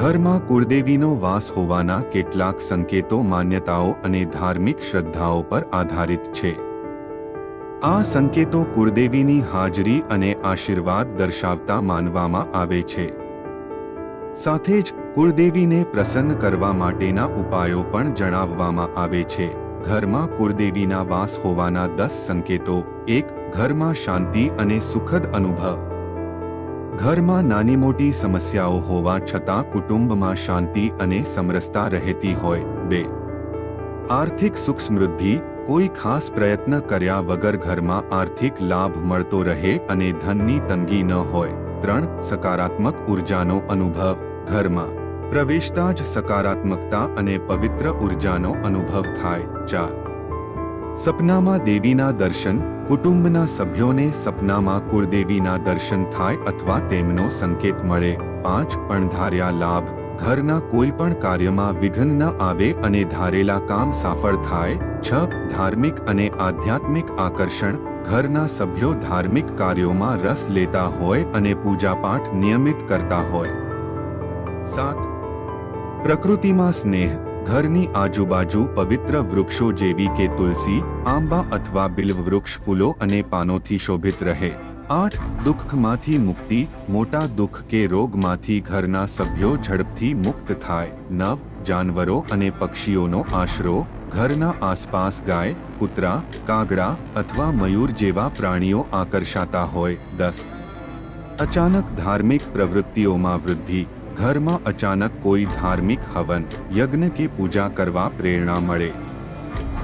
ઘરમાં કુળદેવીનો વાસ હોવાના કેટલાક સંકેતો માન્યતાઓ અને ધાર્મિક શ્રદ્ધાઓ પર આધારિત છે. આ સંકેતો કુળદેવીની હાજરી અને આશીર્વાદ દર્શાવતા માનવામાં આવે છે. સાથે જ કુળદેવીને પ્રસન્ન કરવા માટેના ઉપાયો પણ જણાવવામાં આવે છે. ઘરમાં કુળદેવીના વાસ હોવાના દસ સંકેતો. એક, ઘરમાં શાંતિ અને સુખદ અનુભવ. ઘરમાં નાની મોટી સમસ્યાઓ હોવા છતાં કુટુંબમાં શાંતિ અને સમરસતા રહેતી હોય. બે. આર્થિક સુખ સમૃદ્ધિ કોઈ ખાસ પ્રયત્ન કર્યા વગર ઘરમાં આર્થિક લાભ મળતો રહે અને ધનની તંગી ન હોય. ત્રણ. સકારાત્મક ઉર્જાનો અનુભવ. ઘરમાં પ્રવેશતા જ સકારાત્મકતા અને પવિત્ર ઉર્જાનો અનુભવ થાય. ચાર. સપનામાં દેવીના દર્શન, કુટુંબના સભ્યોને સપનામાં કુળદેવીના દર્શન થાય અથવા તેમનો સંકેત મળે. પાંચ પણ ધાર્યા લાભ. ઘરના કોઈ પણ કાર્યમાં વિઘ્ન ન આવે અને ધારેલા કામ સફળ થાય. છ ધાર્મિક અને આધ્યાત્મિક આકર્ષણ. ઘરના સભ્યો ધાર્મિક કાર્યોમાં રસ લેતા હોય અને પૂજાપાઠ નિયમિત કરતા હોય. સાત, પ્રકૃતિમાં સ્નેહ. ઘરની આજુબાજુ પવિત્ર વૃક્ષો જેવી કે તુલસી, આંબા અથવા બિલ્વ વૃક્ષ ફૂલો અને પાનોથી શોભિત રહે. આઠ, દુઃખમાંથી મુક્તિ, મોટા દુઃખ કે રોગમાંથી ઘરના સભ્યો ઝડપથી મુક્ત થાય. નવ, જાનવરો અને પક્ષીઓનો આશરો, ઘરના આસપાસ ગાય, કૂતરા, કાગડા અથવા મયુર જેવા પ્રાણીઓ આકર્ષાતા હોય. દસ, અચાનક ધાર્મિક પ્રવૃત્તિઓમાં વૃદ્ધિ. ઘરમાં અચાનક કોઈ ધાર્મિક હવન યજ્ઞ કે પૂજા કરવા પ્રેરણા મળે.